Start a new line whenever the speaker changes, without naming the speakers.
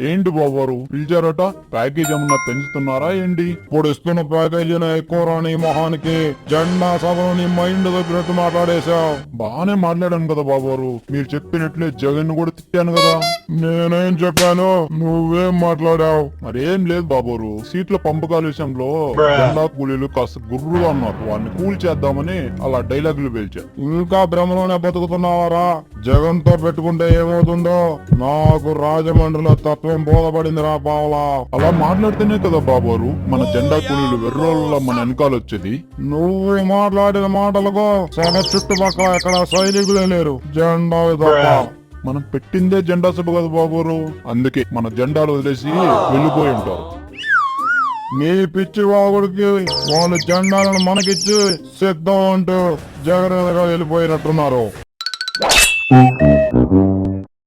ఏంటి బాబారు పిలిచారట? ప్యాకేజ్ ఏమన్నా పెంచుతున్నారా ఏంటి? ఇప్పుడు ఇస్తున్న ప్యాకేజీని ఎక్కువ రాని మొహానికి జెండా సభని మైండ్ దగ్గరట్టు మాట్లాడేశావు. బాగానే మాట్లాడాను కదా బాబారు మీరు చెప్పినట్లే జగన్ కూడా తిట్టాను కదా. నేనేం చెప్పాను? నువ్వేం మాట్లాడావు? మరేం లేదు బాబోరు సీట్ల పంపకాల విషయంలో జెండా కూలీలు కాస్త గుర్రుగా ఉన్నారు. వాడిని కూల్ చేద్దామని అలా డైలాగులు పేల్చారు. ఇంకా భ్రమలోనే బతుకుతున్నావారా? జగన్తో పెట్టుకుంటే ఏమవుతుందో? నాకు రాజమండ్రిలో తత్వం బోధపడింది రా పావలా అలా మాట్లాడితేనే కదా బాబోరు. మన జెండా కూలీలు వెర్రోళ్ళ మన వెనకాల వచ్చేది. నువ్వు మాట్లాడిన మాటలకు సగ చుట్టుపక్కల ఎక్కడ సైనికులే లేరు. జెండా తప్ప మనం పెట్టిందే జెండా సభ కదా బాబోరు. అందుకే మన జెండాలు వదిలేసి వెళ్ళిపోయి ఉంటారు. మీ పిచ్చి వాగుడికి వాళ్ళు జెండాలను మనకిచ్చి సిద్ధం అంటూ జాగ్రత్తగా వెళ్ళిపోయినట్టున్నారు. Thank.